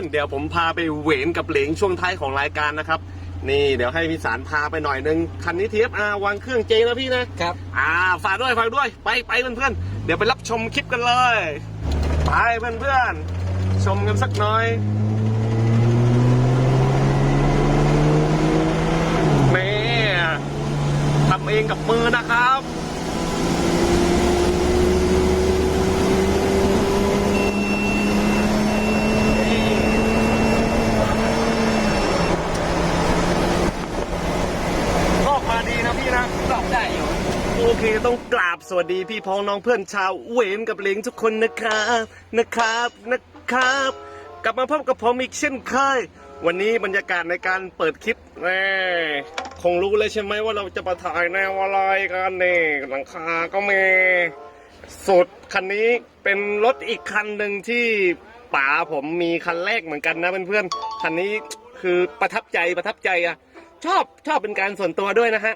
โอเคเพื่อนๆ เดี๋ยวผมพาไปเหวนกับเหลงช่วงท้ายของรายการนะครับ นี่เดี๋ยวให้พี่สารพาไปหน่อยนึง คันนี้ TFR วางเครื่องเจนะพี่นะครับ อ่าฝากด้วยฝากด้วย ไปไปเพื่อนๆ เดี๋ยวไปรับชมคลิปกันเลย ไปเพื่อนๆ ชมกันสักหน่อยนี่ทำเองกับมือนะครับ รอบมาดีนะพี่นะ ตอบได้อยู่ โอ เคต้องกราบสวัสดีพี่พ้องน้องเพื่อนชาวเวนกับเลงทุกคนนะครับนะครับนะครับ กลับมาพบกับผมอีกเช่นเคยวันนี้บรรยากาศในการเปิดคลิปแน่คงรู้เลยใช่ไหมว่าเราจะมาถ่ายแนวอะไรกันเนี่หลังคาก็มีสุดคันนี้เป็นรถอีกคันหนึ่งที่ป๋าผมมีคันแรกเหมือนกันนะเพื่อนๆคันนี้คือประทับใจประทับใจอะชอบชอบเป็นการส่วนตัวด้วยนะฮะ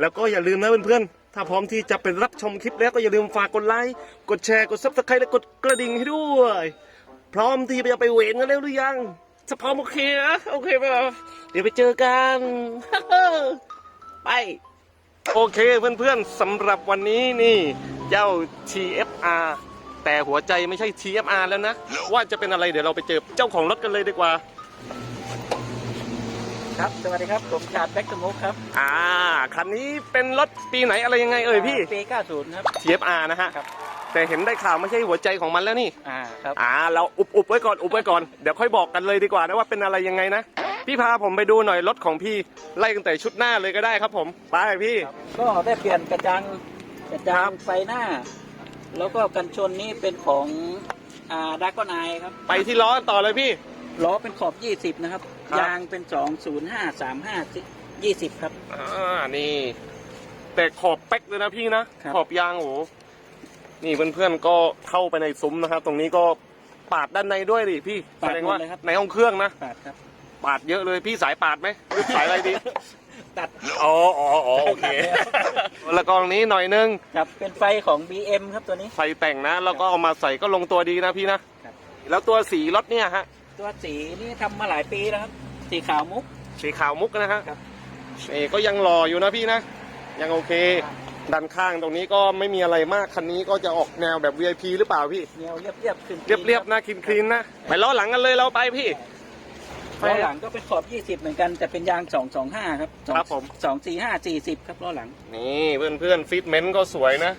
แล้วก็อย่าลืมนะเพื่อนๆ ถ้าพร้อมที่จะไปรับชมคลิปแล้วก็อย่าลืมฝากกดไลค์ กดแชร์ กดซับสไครต์และกดกระดิ่งให้ด้วย พร้อมที่จะไปเวรกันแล้วหรือยังถ้าพร้อมโอเคนะโอเคป่ะเดี๋ยวไปเจอกัน ไป โอเคเพื่อนๆสำหรับวันนี้นี่ เจ้า TFR แต่หัวใจไม่ใช่ TFR แล้วนะ ว่าจะเป็นอะไรเดี๋ยวเราไปเจอเจ้าของรถกันเลยดีกว่า ครับ สวัสดีครับ ผมชาดแบ็กสมุกครับอ่าคันนี้เป็นรถปีไหนอะไรยังไงเอ่ยพี่ ปี90 ครับ TFR นะฮะ ครับ แต่เห็นได้ข่าวไม่ใช่หัวใจของมันแล้วนี่ อ่า ครับ อ่า เราอุบอุบไว้ก่อนอุบไว้ก่อน เดี๋ยวค่อยบอกกันเลยดีกว่านะว่าเป็นอะไรยังไงนะ พี่พาผมไปดูหน่อยรถของพี่ไล่ตั้งแต่ชุดหน้าเลยก็ได้ครับผมไปพี่ครับก็ได้เปลี่ยนกระจังกระจัครังบไฟหน้า แล้วก็กันชนนี่เป็นของอ่าดากอนไอครับ ไปที่ล้อต่อเลยพี่ ล้อเป็นขอบ 20 นะครับ ครับ ยางเป็น 205 35 20 ครับ อ่านี่ แต่ขอบแป๊กเลยนะพี่นะ ครับ ขอบยางโอ้โหนี่เพื่อนๆก็เข้าไปในซุ้มนะครับ ตรงนี้ก็ปาดด้านในด้วยดิพี่แสดงว่าในห้องเครื่องนะ ปาดครับ ปาดเยอะเลยพี่สายปาดไหมหรือสายอะไรดี ตัด อ๋ออ๋ออ๋อโอเค แล้วกองนี้หน่อยนึง ครับ เป็นไฟของ BM ครับตัวนี้ไฟแต่งนะ แล้วก็เอามาใส่ก็ลงตัวดีนะพี่นะ ครับ แล้วตัวสีรถเนี่ยฮะ ตัวสีนี่ทำมาหลายปีแล้วครับ สีขาวมุก สีขาวมุกนะฮะครับ เอก็ยังรออยู่นะพี่นะ ยังโอเค ด้านข้างตรงนี้ก็ไม่มีอะไรมาก คันนี้ก็จะออกแนวแบบ VIP หรือเปล่าพี่ เนียวเรียบๆขึ้นเรียบๆนะคลีนๆนะ ไปล้อหลังกันเลยเราไปพี่ ล้อหลังก็เป็นขอบ 20 เหมือนกัน แต่เป็นยาง 225 ครับสองครับผม 245 40 ครับล้อหลัง นี่เพื่อนๆฟิตเมนต์ก็สวยนะ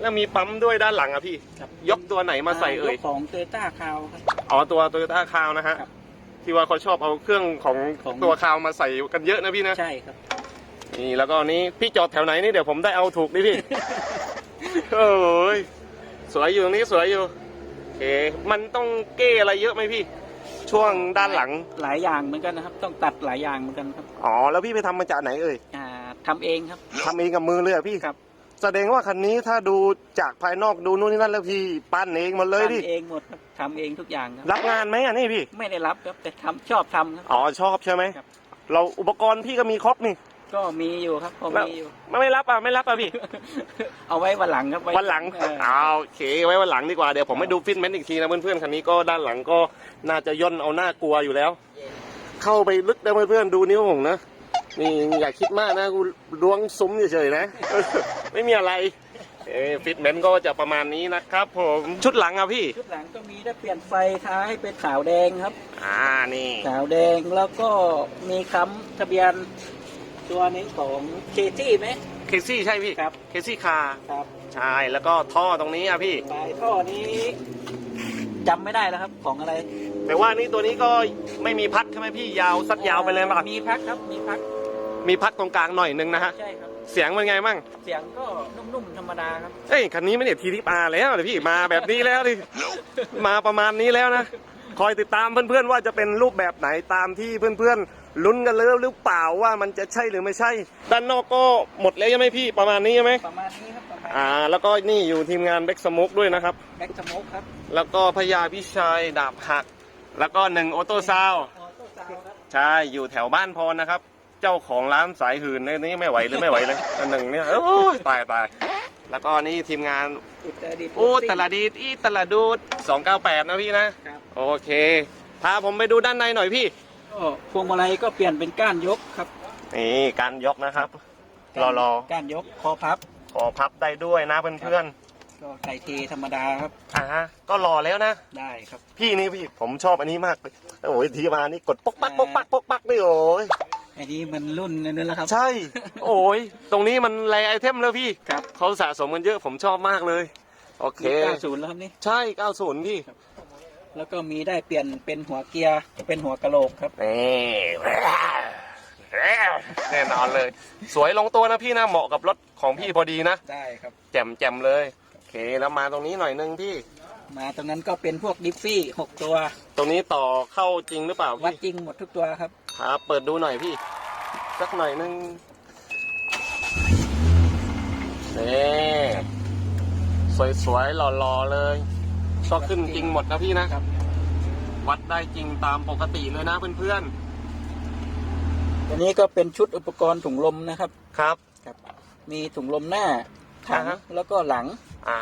แล้วมีปั๊มด้วยด้านหลังอะพี่ ครับยกตัวไหนมาใส่เอ่ย กของเตต้าคาวครับ อ๋อตัวโตโยต้าคาวนะฮะ ครับที่ว่าเขาชอบเอาเครื่องของของ ตัวคาวมาใส่กันเยอะนะพี่นะ ใช่ครับ นี่แล้วก็นี้พี่จอดแถวไหนนี่เดี๋ยวผมได้เอาถูกดิพี่ โอ้ยสวยอยู่ตรงนี้สวยอยู่โอเคมันต้องเก้อะไรเยอะไหมพี่ ช่วงด้านหลัง หลายอย่างเหมือนกันนะครับ ต้องตัดหลายอย่างเหมือนกันครับอ๋อแล้วพี่ไปทำมาจากไหนเอ่ยอ่าทำเองครับ ทำเองกับมือเลยเหรอพี่ครับ แสดงว่าคันนี้ถ้าดูจากภายนอกดูนู่นนี่นั่นแล้วพี่ปั้นเองหมดเลยดิทำเองหมดครับทำเองทุกอย่างครับรับงานไหมอะนี่พี่ ไม่ได้รับครับแต่ทำชอบทำครับ อ๋อชอบใช่ไหมครับ เราอุปกรณ์พี่ก็มีครบนี่ก็มีอยู่ครับพอแล้วมีอยู่ ไม่ไม่รับอะไม่รับอะพี่ เอาไว้วันหลังครับไวันหลังเออ เอาโอเคไว้วันหลังดีกว่าเดี๋ยวผมไปดูฟิตเมนต์อีกทีนะเพื่อนๆคันนี้ก็ด้านหลังก็น่าจะย่นเอาหน้ากลัวอยู่แล้ว เข้าไปลึกได้เพื่อนๆดูนิ้วผมนะ นี่อย่าคิดมากนะกูล้วงซุ้มเฉยๆนะ ไม่มีอะไรเอ้ฟิตเมนต์ก็จะประมาณนี้นะครับผมชุดหลังอะพี่ ชุดหลังก็มีได้เปลี่ยนไฟท้ายเป็นขาวแดงครับ อ่านี่ขาวแดงแล้วก็มีค้ำทะเบียนตัวนี้ของเคที่ไหมเคซี่ใช่พี่ครับเคซี่คาร์ครับใช่แล้วก็ท่อตรงนี้อะพี่ปลายท่อนี้จำไม่ได้แล้วครับของอะไร แต่ว่านี่ตัวนี้ก็ไม่มีพักใช่ไหมพี่ยาวสัดยาวไปเลยป่ะมีพักครับมีพัก มีพักตรงกลางหน่อยนึงนะฮะ ใช่ครับ เสียงเป็นไงมั่ง เสียงก็นุ่มๆธรรมดาครับ เอ้ยคันนี้ไม่เนี่ยทีทิปาแล้วเลยพี่มาแบบนี้แล้วดิ มาประมาณนี้แล้วนะ คอยติดตามเพื่อนๆว่าจะเป็นรูปแบบไหนตามที่เพื่อนๆลุ้นกันเลยหรือเปล่าว่ามันจะใช่หรือไม่ใช่ ด้านนอกก็หมดแล้วใช่ไหมพี่ประมาณนี้ใช่ไหมประมาณนี้ครับประมาณอ่า แล้วก็นี่อยู่ทีมงานแบ็กสมุกด้วยนะครับ แบ็กสโมกครับแล้วก็พญาพิชัยดาบหัก แล้วก็หนึ่งออโต้ซาวด์ออโต้ซาวด์ครับ ใช่ อยู่แถวบ้านพรนะครับ เจ้าของร้านสายหื่นในนี้ไม่ไหวหรือไม่ไหวเลยอันหนึ่งเนี่ยโอ้ยตายตายแล้วก็นี่ทีมงานอุตรดิตถ์โอ้ตลาดีดอีตลาดูด298 นะพี่นะ ครับโอเค พาผมไปดูด้านในหน่อยพี่ ก็พวงมาลัยก็เปลี่ยนเป็นก้านยกครับนี่การยกนะครับ รอรอก้านยกคอพับขอพับได้ด้วยนะเพื่อนก็ไก่เทธรรมดาครับๆอ่าฮะก็รอแล้วนะ ได้ครับพี่นี่พี่ผมชอบอันนี้มากเลยโอ้ยทีมานี่กดปกปักปกปักปกปักนี่โอ้ย อันนี้มันรุ่นนั่นแหละครับ ใช่ โอ้ยตรงนี้มันแรไอเทมแล้วพี่ครับ เขาสะสมกันเยอะผมชอบมากเลย โอเคเก้าศูนย์แล้วครับนี่ ใช่ 90 พี่แล้วก็มีได้เปลี่ยนเป็นหัวเกียร์ เป็นหัวกะโหลกครับ นี่แน่นอนเลย สวยลงตัวนะพี่นะเหมาะกับรถของพี่พอดีนะ ได้ครับ แจ่มแจ่มเลย โอเค แล้วมาตรงนี้หน่อยนึงพี่ มาตรงนั้นก็เป็นพวกดิฟฟี่หกตัว ตรงนี้ต่อเข้าจริงหรือเปล่าวัดพี่จริงหมดทุกตัวครับ ครับเปิดดูหน่อยพี่ สักหน่อยนึงนี่สวยๆหล่อๆเลยก็ขึ้นจริงหมดนะพี่นะ ครับ วัดได้จริงตามปกติเลยนะเพื่อนตัวนี้ก็เป็นชุดอุปกรณ์ถุงลมนะครับ ๆ ครับครับมีถุงลมหน้าถังอ่าฮะ แล้วก็หลัง อ่า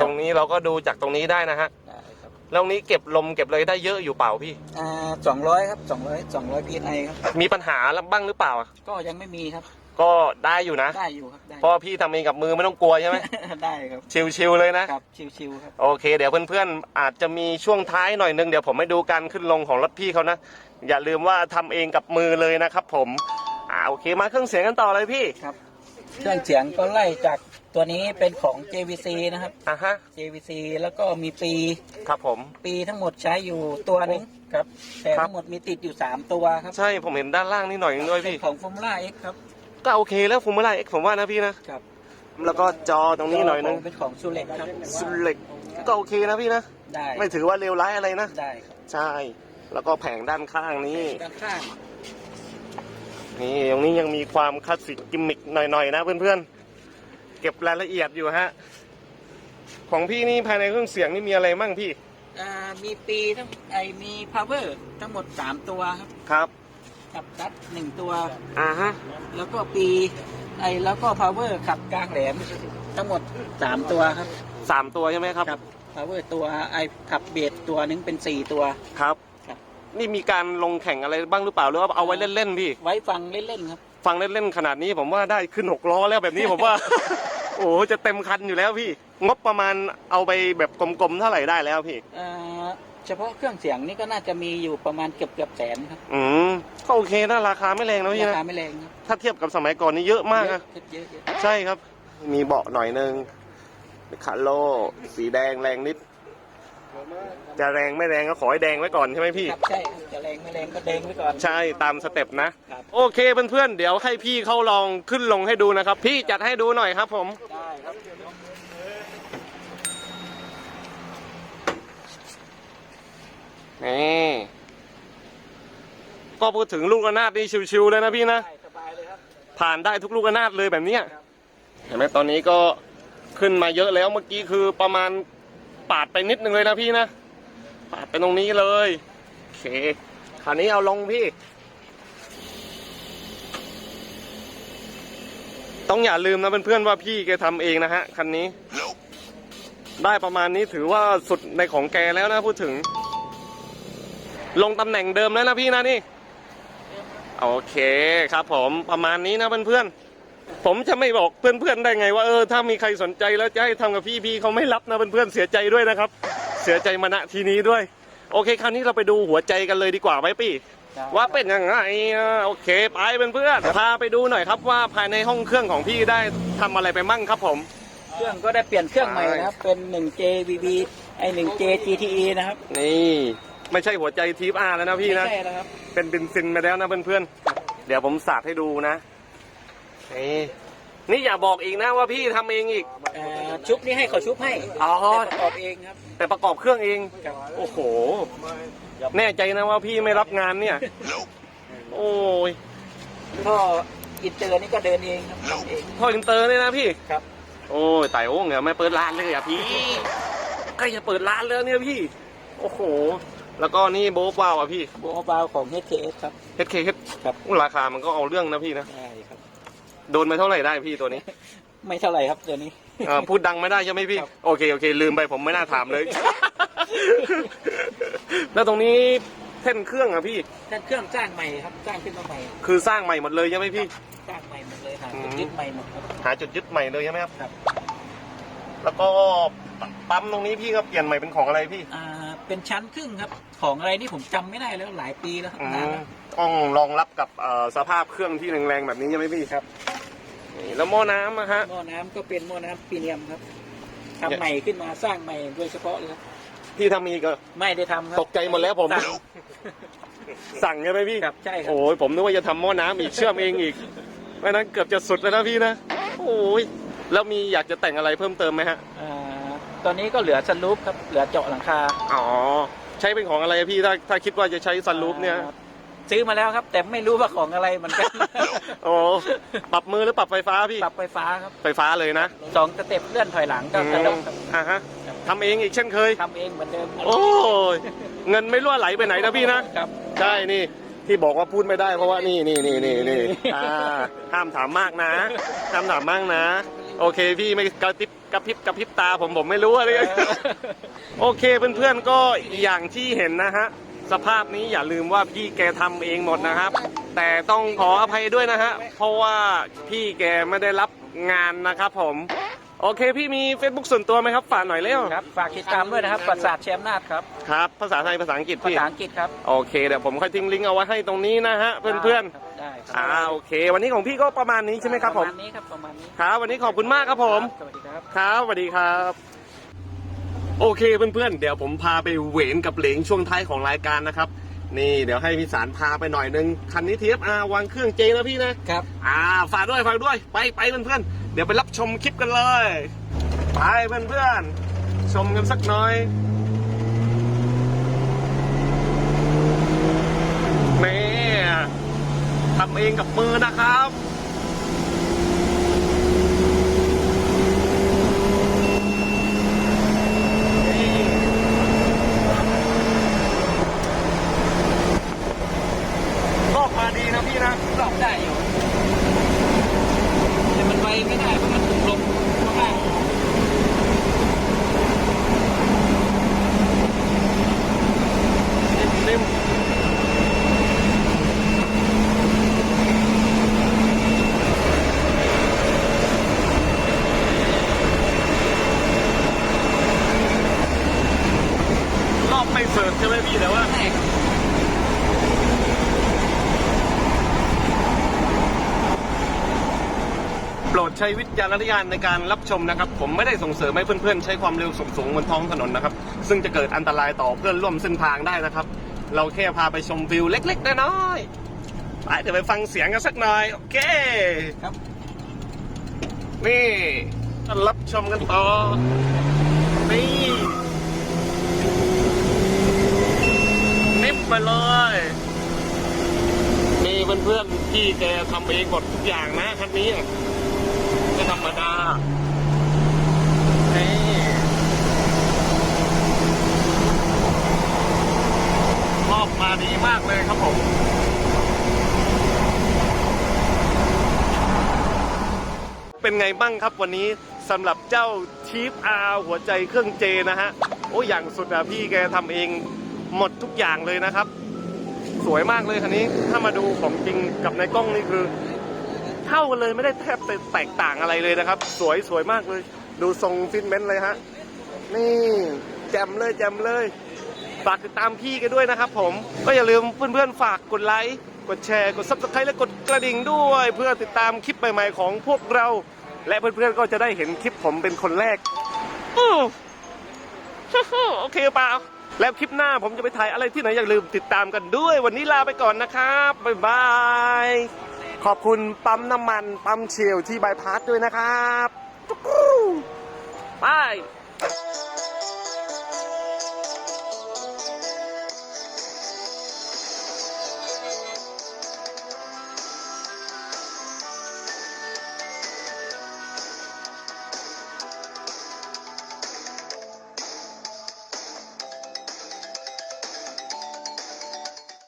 ตรงนี้เราก็ดูจากตรงนี้ได้นะฮะได้ครับแล้วตรงนี้เก็บลมเก็บเลยได้เยอะอยู่เปล่าพี่ อ่าสองร้อยครับสองร้อยสองร้อยพีไอครับ มีปัญหาบ้างหรือเปล่าก็ยังไม่มีครับ ก็ได้อยู่นะได้อยู่ครับได้เพราะว่าพี่ทำเองกับมือไม่ต้องกลัวใช่ไหม ได้ครับ ชิวๆเลยนะ ครับชิวๆครับ โอเค เดี๋ยวเพื่อนๆ อาจจะมีช่วงท้ายหน่อยนึง เดี๋ยวผมให้ดูการขึ้นลงของรถพี่เขานะ อย่าลืมว่าทำเองกับมือเลยนะครับผม อ่าโอเคมาเครื่องเสียงกันต่อเลยพี่ ครับ เครื่องเสียงก็ไล่จากตัวนี้เป็นของ JVC นะครับ อะฮะ JVC แล้วก็มีปี ครับผม ปีทั้งหมดใช้อยู่ตัวหนึงครับ แต่ครับ ทั้งหมดมีติดอยู่ 3 ตัวครับใช่ผมเห็นด้านล่างนี่หน่อยนึงด้วยเป็นพี่ ของ Formula X ครับก็โอเคแล้วผมไม่ได้ผมว่านะพี่นะ ครับแล้วก็จอตรงนี้หน่อยนึงเป็นของซูเล็กครับสุดเหล็กก็โอเคนะพี่นะ ได้ไม่ถือว่าเลวร้ายอะไรนะ ได้ครับใช่ แล้วก็แผงด้านข้างนี้ด้านข้าง นี่ตรงนี้ยังมีความคลาสสิกกิมมิคหน่อยๆนะเพื่อนๆ เก็บรายละเอียดอยู่ฮะ ของพี่นี่ภายในเครื่องเสียงนี่มีอะไรมั่งพี่ อ่ามีปีทั้งไอมี power ทั้งหมด 3 ตัวครับ ครับ กับดัดหนึ่งตัวอ่าฮะ แล้วก็ปีไอแล้วก็ power ขับกลางแหลม ทั้งหมด 3 ตัวครับสามตัวใช่ไหมครับ ครับ power ตัวไอขับเบสตัวนึงเป็น 4 ตัว ครับครับ นี่มีการลงแข่งอะไรบ้างหรือเปล่าหรือว่าเอาไว้เล่นๆพี่ ไว้ฟังเล่นๆครับ ฟังเล่นๆขนาดนี้ผมว่าได้ขึ้นหกล้อแล้วแบบนี้ผมว่า โอ้โหจะเต็มคันอยู่แล้วพี่ งบประมาณเอาไปแบบกลมๆเท่าไหร่ได้แล้วพี่ เอ่อเฉพาะเครื่องเสียงนี่ก็น่าจะมีอยู่ประมาณเกือบเกือบแสนครับอืมก็โอเคนะราคาไม่แรงนะพี่รานะคาไม่แรงครับถ้าเทียบกับสมัยก่อนนี่เยอะมากนะ เยอะเยอะเยอะ ใช่ครับ มีเบาะหน่อยนึงคาโล สีแดงแรงนิด จะแรงไม่แรงก็ขอให้แดงไว้ก่อนใช่ไหมพี่ ครับใช่ครับจะแรงไม่แรงก็แดงไว้ก่อน ใช่ตามสเต็ปนะ ครับ โอเคเพื่อนๆเดี๋ยวให้พี่เขาลองขึ้นลงให้ดูนะครับ พี่จัดให้ดูหน่อยครับผม ได้ครับนี่ก็พูดถึงลูกระนาดนี่ชิวๆเลยนะพี่นะ ได้สบายเลยครับ ผ่านได้ทุกลูกระนาดเลยแบบเนี้ยเห็นไหมตอนนี้ก็ขึ้นมาเยอะแล้วเมื่อกี้คือประมาณ ปาดไปนิดนึงเลยนะพี่นะ ปาดไปตรงนี้เลยโอเคคราวนี้เอาลงพี่ ต้องอย่าลืมนะเพื่อนๆว่าพี่แกทำเองนะฮะคันนี้ ได้ประมาณนี้ถือว่าสุดในของแกแล้วนะพูดถึง ลงตำแหน่งเดิมแล้วนะพี่นะนี่ โอเคครับผมประมาณนี้นะเพื่อนๆ ผมจะไม่บอกเพื่อนๆได้ไงว่าเออถ้ามีใครสนใจแล้วจะให้ทำกับพี่พี่เขาไม่รับนะเพื่อนๆเสียใจด้วยนะครับ เสียใจมาณทีนี้ด้วย โอเคคราวนี้เราไปดูหัวใจกันเลยดีกว่าไหมพี่ได้ว่าเป็นยังไงอะโอเคไปเพื่อนๆพาไปดูหน่อยครับว่าภายในห้องเครื่องของพี่ได้ทำอะไรไปมั่งครับผม เครื่องก็ได้เปลี่ยนเครื่องใหม่นะครับ เป็น 1J VB ไอ 1J GTE นะครับนี่ไม่ใช่หัวใจทีฟอาร์แล้วนะพี่นะ ไม่ใช่แล้วครับ เป็นเบนซินมาแล้วนะเพื่อนๆ เดี๋ยวผมสาดให้ดูนะ นี่นี่อย่าบอกอีกนะว่าพี่ทำเองอีก เอ่อชุบนี่ให้เขาชุบให้อ๋อ แต่ประกอบเองครับ แต่ประกอบเครื่องเอง ครับ โอ้โห แน่ใจนะว่าพี่ไม่รับงานเนี่ย โอ้ยก็อินเตอร์นี่ก็เดินเองครับทำเองพ่ออินเตอร์เนี่ยนะพี่ ครับ โอ้ยไต่โอ้งเนี่ยไม่เปิดร้านเลยอะพี่ใกล้จะเปิดร้านแล้วเนี่ยพี่ โอ้โห แล้วก็นี่โบ๊ะว้าวอะพี่ โบว์บาวของ HKS ครับ HKH ครับ ราคามันก็เอาเรื่องนะพี่นะได้ครับ โดนไปเท่าไหร่ได้พี่ตัวนี้ไม่เท่าไหร่ครับเดี๋ยวนี้ เอ่อพูดดังไม่ได้ใช่ไหมพี่ ครับ โอเคโอเค ลืมไปผมไม่น่าถามเลย แล้วตรงนี้เส้นเครื่องอะพี่ท่านเครื่องสร้างใหม่ครับสร้างขึ้นมาใหม่คือสร้างใหม่หมดเลยใช่ไหมพี่ สร้างใหม่หมดเลยค่ะอืมยึดใหม่หมดครับ หาจุดยึดใหม่เลยใช่ไหมครับ ครับ แล้วก็ปั๊มตรงนี้พี่ก็เปลี่ยนใหม่เป็นของอะไรพี่ อ่าเป็นชั้นครึ่งครับ ของอะไรนี่ผมจำไม่ได้แล้วหลายปีแล้วครับอืนานมแล้วต้องรองรับกับเอ่อสภาพเครื่องที่แรงๆแบบนี้ใช่ไหมพี่ครับ นี่แล้วหม้อน้ำอะฮะ หม้อน้ำก็เป็นหม้อน้ำปีเนียมครับเนี่ยทำใหม่ขึ้นมาสร้างใหม่โดยเฉพาะเลยครับพี่ทำมีก็ ไม่ได้ทำครับตกใจหมดแล้วผม สั่ง สั่งใช่ไหมพี่ครับใช่ครับ โอ้ยผมนึกว่าจะทำหม้อน้ำอีกเชื่อมเองอีกไม่นั้นเกือบจะสุดแล้วนะพี่นะโอ้ยแล้วมีอยากจะแต่งอะไรเพิ่มเติมไหมฮะอ่าตอนนี้ก็เหลือสลูปครับ เหลือเจาะหลังคาอ๋อใช้เป็นของอะไรอะพี่ถ้าถ้าคิดว่าจะใช้ซันรูฟเนี่ย อ่า ซื้อมาแล้วครับ แต่ไม่รู้ว่าของอะไรเหมือนกัน โอ้ปรับมือหรือปรับไฟฟ้าพี่ปรับไฟฟ้าครับไฟฟ้าเลยนะสองสเต็ปเลื่อนถอยหลังก็กระโดดครับอ่าฮะทำเองอีกเช่นเคย ทำเองเหมือนเดิมโอ้ยเงินไม่รั่วไหลไปไหนนะพี่นะครับ ใช่นี่ที่บอกว่าพูดไม่ได้เพราะว่านี่นี่นี่นี่นี่อ่าห้ามถามมากนะห้ามถามมากนะ โอเคพี่ไม่กระติบกระพริบกระพริบตาผมผมไม่รู้อะไร โอเคเพื่อนๆก็อย่างที่เห็นนะฮะ สภาพนี้อย่าลืมว่าพี่แกทำเองหมดนะครับ แต่ต้องขออภัยด้วยนะฮะเพราะว่าพี่แกไม่ได้รับงานนะครับผม โอเคพี่มี Facebook ส่วนตัวไหมครับ ฝากหน่อยเร็วครับฝากติดตามด้วยนะครับ ประสาทแชมป์นาทครับครับ ภาษาไทยภาษาอังกฤษภาพี่ษาอังกฤษครับ โอเคเดี๋ยวผมค่อยทิ้งลิงก์เอาไว้ให้ตรงนี้นะฮะเพื่อนครับได้ๆอ่าโอเค วันนี้ของพี่ก็ประมาณนี้ใช่ไหมครับปผระมมาณนี้ครับประมาณนี้ครับ วันนี้ขอบคุณมากครับผม สวัสดีครับ ครับสวัสดีครับ โอเคเพื่อนๆ เดี๋ยวผมพาไปเหวนกับเหลงช่วงท้ายของรายการนะครับ นี่เดี๋ยวให้พี่สารพาไปหน่อยนึง คันนี้ TFR วางเครื่องเจนะพี่นะครับ อ่าฝากด้วยฝากด้วยไปไปเพื่อนๆ เดี๋ยวไปรับชมคลิปกันเลย ไปเพื่อนๆ ชมกันสักหน่อยนี่ทำเองกับมือนะครับ รอบมาดีนะพี่นะ รอบได้อยู่แต่มันไวไม่ได้เพราะมันถูกลมมาก นิ่มรอบไม่เสิร์ฟใช่ไหมพี่แต่ ว่าใช่ครับโปรดใช้วิจารณญาณในการรับชมนะครับ ผมไม่ได้ส่งเสริมให้เพื่อนๆ ใช้ความเร็วสูงๆบนท้องถนนนะครับ ซึ่งจะเกิดอันตรายต่อเพื่อนร่วมเส้นทางได้นะครับ เราแค่พาไปชมวิวเล็กๆน้อยๆไปเดี๋ยวไปฟังเสียงกันสักหน่อย โอเคครับ นี่รับชมกันต่อนี่นิบ ไปเลย นี่เพื่อนๆพี่แกทำเองหมดทุกอย่างนะคันนี้ไม่ธรรมดานี่รอบมาดีมากเลยครับผมเป็นไงบ้างครับวันนี้สำหรับเจ้าชีฟอาหัวใจเครื่องเจนะฮะ โอ้อย่างสุดอะพี่แกทำเอง หมดทุกอย่างเลยนะครับ สวยมากเลยคันนี้ ถ้ามาดูของจริงกับในกล้องนี่คือเท่ากันเลยไม่ได้แทบแตกต่างอะไรเลยนะครับ สวยสวยมากเลย ดูทรงฟิตเมนต์เลยฮะนี่แจมเลยแจมเลยฝากติดตามพี่กันด้วยนะครับผมก็อย่าลืมเพื่อนๆ ฝากกดไลค์กดแชร์กด subscribe และกดกระดิ่งด้วย เพื่อติดตามคลิปใหม่ๆของพวกเรา และเพื่อนๆก็จะได้เห็นคลิปผมเป็นคนแรกอู้โอเคเปล่า แล้วคลิปหน้าผมจะไปถ่ายอะไรที่ไหนอย่าลืมติดตามกันด้วย วันนี้ลาไปก่อนนะครับ บ๊ายบาย ขอบคุณปั๊มน้ำมันปั๊มเชลที่บายพาสด้วยนะครับจุ๊กรูบาย